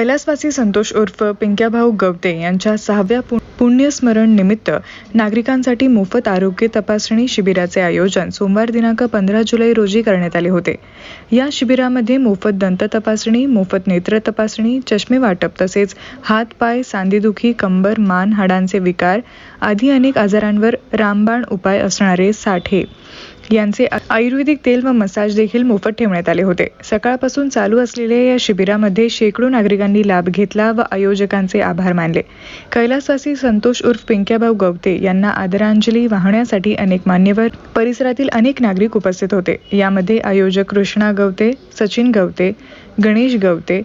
कैलासवासी संतोष उर्फ पिंक्याभाऊ गवते यांच्या सहाव्या पु- पुण्यस्मरण निमित्त नागरिकांसाठी मोफत आरोग्य तपासणी शिबिराचे आयोजन सोमवार दिनांक पंधरा जुलै रोजी करण्यात आले होते. या शिबिरामध्ये मोफत दंत तपासणी मोफत नेत्र तपासणी चष्मे वाटप तसेच हात पाय सांधेदुखी कंबर मान हाडांचे विकार आदी अनेक आजारांवर रामबाण उपाय असणारे साठे यांचे आयुर्वेदिक तेल व मसाज देखील मोफत ठेवण्यात आले होते. सकाळपासून चालू असलेल्या या शिबिरामध्ये शेकडो नागरिकांनी लाभ घेतला व आयोजकांचे आभार मानले. कैलासवासी संतोष उर्फ पिंक्याभाऊ गवते यांना आदरांजली वाहण्यासाठी अनेक मान्यवर परिसरातील अनेक नागरिक उपस्थित होते. यामध्ये आयोजक कृष्णा गवते सचिन गवते गणेश गवते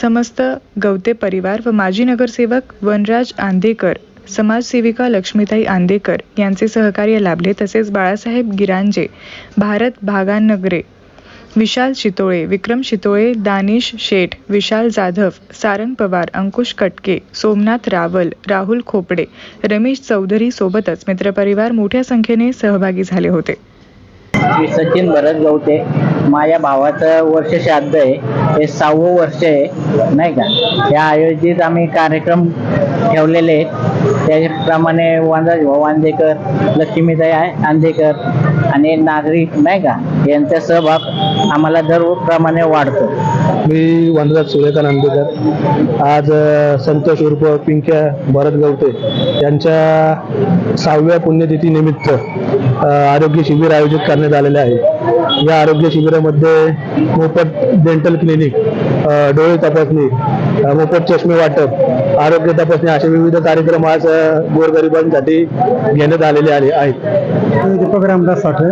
समस्त गवते परिवार व माजी नगरसेवक वनराज आंदेकर समाजसेविका लक्ष्मीताई आंदेकर यांचे सहकार्य लाभले तसेच बाळासाहेब गिरांजे भारत भागानगरे विशाल शितोळे विक्रम शितोळे दानिश शेठ विशाल जाधव सारंग पवार अंकुश कटके सोमनाथ रावल राहुल खोपडे रमेश चौधरी सोबतच मित्रपरिवार मोठ्या संख्येने सहभागी झाले होते. मी सचिन भरत गवते. माझ्या भावाचं वर्ष श्राद्ध आहे. हे सहावं वर्ष आहे नाही का? या आयोजित आम्ही कार्यक्रम ठेवलेले आहेत. त्याप्रमाणे वांदाज भाऊ आंदेकर लक्ष्मीताई आ- आंदेकर आणि नागरिक नाही का? यांचा सहभाग आम्हाला दरप्रमाणे वाढतो. मी वनराज सुरेखा नांदेकर. आज संतोष उर्फ पिंक्या भरत गवते यांच्या सहाव्या पुण्यतिथी निमित्त आरोग्य शिबिर आयोजित करण्यात आलेले आहे. या आरोग्य शिबिरामध्ये मोफत डेंटल क्लिनिक डोळे तपासणी मोफत चष्मे वाटप आरोग्य तपासणी असे विविध कार्यक्रम आज गोरगरिबांसाठी घेण्यात आलेले आले आहेत. दीपक रामदास साठे.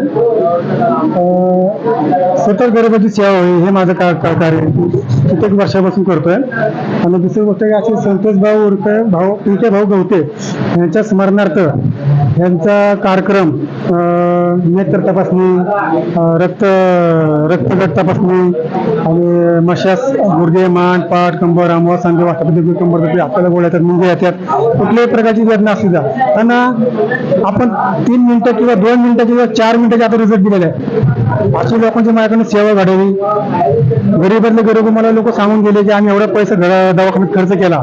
सतत गरिबाची सेवा होईल हे माझं का का- कार्य कित्येक वर्षापासून करतोय. आणि दुसरी गोष्ट अशी संतोष भाऊ उर्फ भाऊ पिके भाऊ गवते यांच्या स्मरणार्थ यांचा कार्यक्रम अं, नेत्र तपासणी रक्त रक्तगट तपासणी आणि मशास गुडघे मान पाठ कंबर आंबवा सांगे वाटापी कंबर दुखी आपल्याला गोळ्या मुंगे येतात. कुठल्याही प्रकारची वेदना असू द्या. त्यांना आपण तीन मिनिटं किंवा दोन मिनिटं किंवा चार मिनिटाचे आता रिझल्ट दिलेले आहे अशी लोकांची माझ्याकडनं सेवा घडावी. गरीबातले गरीब मला लोक सांगून गेले की आम्ही एवढा पैसा दवाखान्यात खर्च केला.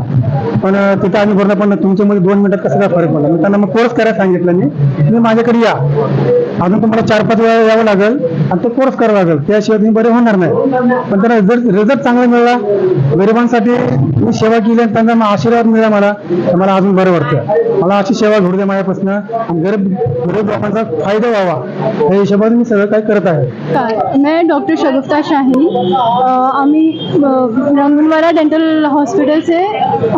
पण तिथं आम्ही भरला पण तुमच्यामध्ये दोन मिनिटात कसं काय फरक पडला? मी त्यांना मग कोर्स करायला सांगितलं मी. तुम्ही माझ्याकडे या. अजून तुम्हाला चार पाच वेळा यावं लागेल आणि तो कोर्स करावा लागेल. त्याशिवाय तुम्ही बरे होणार नाही. पण त्यांना रिझल्ट रिझल्ट चांगला मिळाला. गरिबांसाठी मी सेवा केली आणि त्यांचा आशीर्वाद मिळाला मला. तर मला अजून बरं वाटतं मला अशी सेवा घडू द्या माझ्यापासून. आणि गरीब गरीब लोकांचा फायदा व्हावा. या हिशोबाने मी सगळं काही करत आहे. नमस्कार मैं डॉक्टर शगुफ्ता शाही. आम्ही रंगनवाला डेंटल हॉस्पिटल से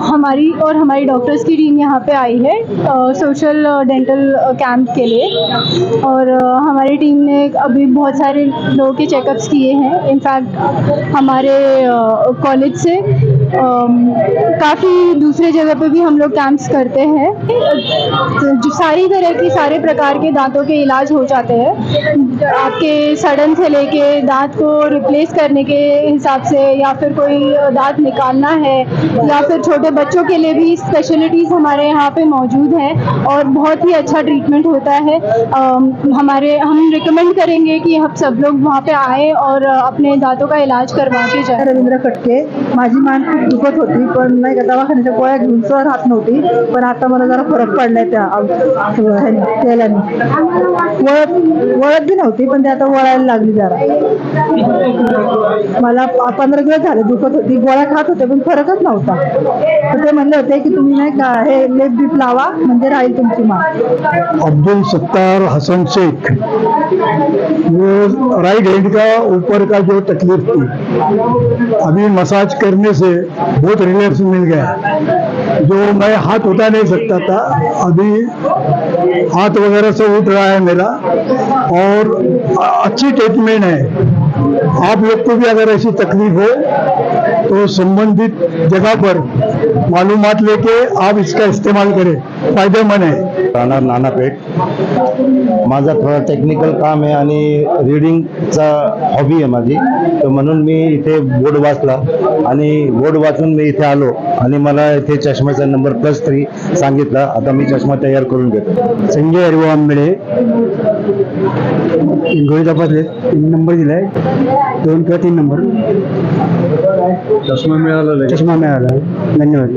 हमारी और हमारी डॉक्टर्स की टीम यहाँ पे आई है सोशल डेंटल कैंप के लिए। और हमारी टीम ने अभी बहुत सारे लोगों के चेकअप्स किए हैं। इनफैक्ट हमारे कॉलेज से काफ़ी दूसरे जगह पे भी हम लोग कैंप्स करते हैं। जो सारी तरह की, सारे प्रकार के दांतों के इलाज हो जाते हैं। आपके सड़न से लेके दांत को रिप्लेस करने के हिसाब से या फिर कोई दांत निकालना है या फिर छोटे बच्चों के लिए भी स्पेशलिटीज़ हमारे यहाँ पे मौजूद हैं और बहुत ही अच्छा ट्रीटमेंट होता है। अम, हमारे हम रिकमेंड करेंगे कि हम सब लोग वहाँ पे आए और अपने दांतों का इलाज करवा के जाए। रवींद्र कटके माझी मान खूप दुखत होती पण नाही का दवाखान्याच्या गोळ्या घेऊन सुद्धा राहत नव्हती पण आता मला जरा फरक औ- ह्याने, तेलाने. वळत वळत बी नव्हती पण ते आता वळायला लागली जरा. मला पंधरा दिवस दुखत होती गोळ्या खात होते पण फरकच नव्हता. ते म्हणले होते की तुम्ही नाही का हे लेप बीप लावा, म्हणजे राहील तुमची अब्दुल सत्तार हसन शेख वो राइट हैंड का ऊपर का जो तकलीफ़ थी अभी मसाज करने से बहुत रिलैक्स मिल गया। जो मैं हाथ उठा नहीं सकता था, अभी हाथ वगैरह से उठ रहा है मेरा, और अच्छी ट्रीटमेंट है। आप लोग को भी अगर ऐसी तकलीफ़ हो तो संबंधित जगह पर मालूमात लेके आप इसका इस्तेमाल करें। फायदेमंद है। राहणार नानापेठ. माझा थोडा टेक्निकल काम आहे आणि रीडिंगचा हॉबी आहे माझी. तर म्हणून मी इथे बोर्ड वाचला आणि बोर्ड वाचून मी इथे आलो आणि मला इथे चष्म्याचा नंबर प्लस थ्री सांगितला. आता मी चष्मा तयार करून घेतो. संजय हरिओ आंबेडे. डोळे तपासले. तीन नंबर दिलाय. दोन किंवा तीन नंबर. चष्मा मिळाला चष्मा मिळाला. धन्यवाद.